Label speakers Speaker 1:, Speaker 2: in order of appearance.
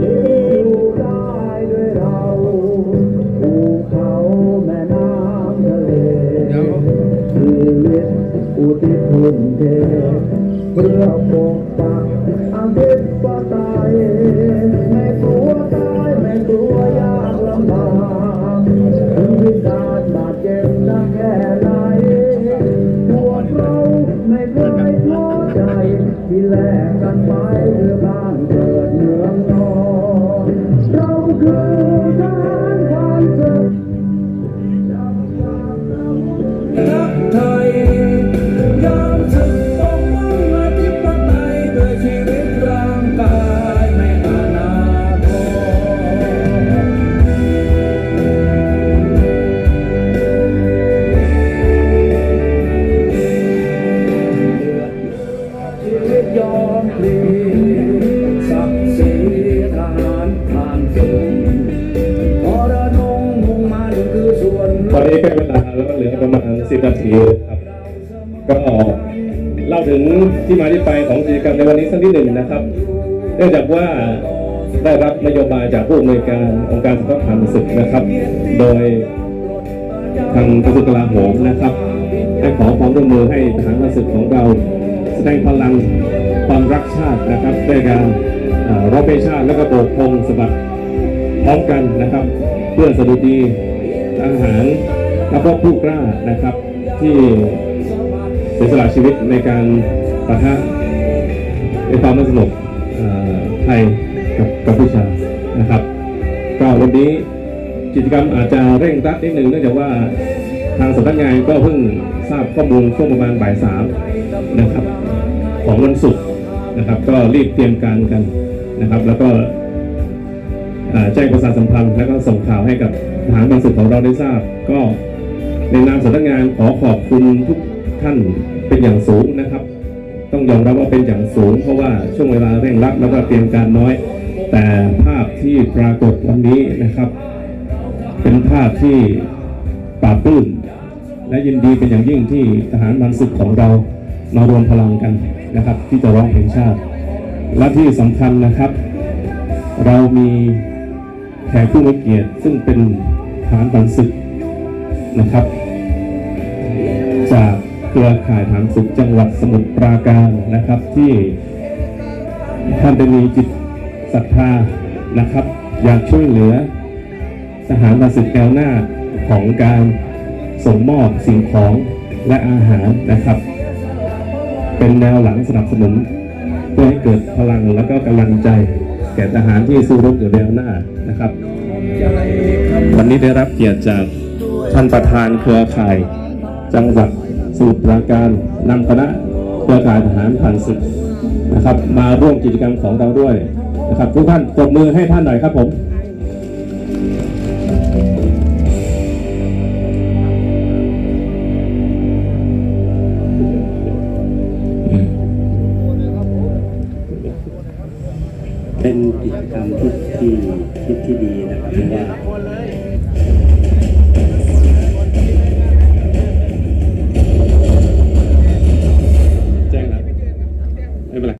Speaker 1: อยู่ได้ด้วยเราภูเขาแม่น้ำทะเลชีวิตอุทิศทุ่มเทเพื่อปกปักอาทิต แลกกันไปเพื่อบ้านเกิดเมืองนอนเราคือทหารความสุข
Speaker 2: รักไทย น
Speaker 3: ตอนนี้ใกล้เวลาแล้วเหลือประมาณ10นาทีครับก็เล่าถึงที่มาที่ไปของกิจกรรมในวันนี้สักนิดหนึ่งนะครับ เนื่องจากว่าได้รับนโยบายจากผู้อำนวยการองค์การสำนักานศึกนะครับ โดยทางกระทรวงกลาโหมนะครับให้ขอความร่วมมือให้ทหารศึกของเรา แสดงพลังความรักชาตินะครับด้วยการร้องเพลงชาติแล้วก็โบกธงสะบัดพร้อมกันนะครับ เพื่อสดุดีทหาร และก็ผู้กล้านะครับที่เสียสละชีวิตในการปะทะในความไม่สงบเอ่อไทยกับกัมพูชานะครับก็วันนี้กิจกรรมอาจจะเร่งรัดนิดนึงเนื่องจากว่าทางสำนักงานก็เพิ่งทราบข้อมูลช่วงประมาณบ่ายสามนะครับของวันศุกร์นะครับก็รีบเตรียมการกันนะครับ แล้วก็แจ้งประชาสัมพันธ์และก็ส่งข่าวให้กับทหารบางสุดของเราได้ทราบ ก็ ในนามสำนักงานขอขอบคุณทุกท่านเป็นอย่างสูงนะครับ ต้องยอมรับว่าเป็นอย่างสูง เพราะว่าช่วงเวลาเร่งรัดแล้วก็เตรียมการน้อย แต่ภาพที่ปรากฏวันนี้นะครับ เป็นภาพที่ปราบปลื้มและยินดีเป็นอย่างยิ่งที่ทหารบางศึกของเรามารวมพลังกันนะครับ ที่จะร้องเพลงชาติ และที่สำคัญนะครับ เรามีแขกผู้มีเกียรติซึ่งเป็นฐานปันศึก นะครับ จากเครือข่ายฐานศึกจังหวัดสมุทรปราการนะครับที่ท่านได้มีจิตศรัทธานะครับ อยากช่วยเหลือทหารปันศึกแนวหน้าของการส่งมอบสิ่งของและอาหารนะครับ เป็นแนวหลังสนับสนุนเพื่อให้เกิดพลังและก็กำลังใจ แก่ทหารที่สู้รบอยู่แนวหน้านะครับ วันนี้ได้รับเกียรติจาก ท่านประธานเครือข่าย จังหวัดสมุทรปราการนำคณะเครือข่ายทหารผ่านศึกนะครับ มาร่วมกิจกรรมของเราด้วยนะครับทุกท่านตบมือให้ท่านหน่อยครับผม
Speaker 4: เป็นกิจกรรมที่ที่ที่ที่ดีนะครับเพราะว่า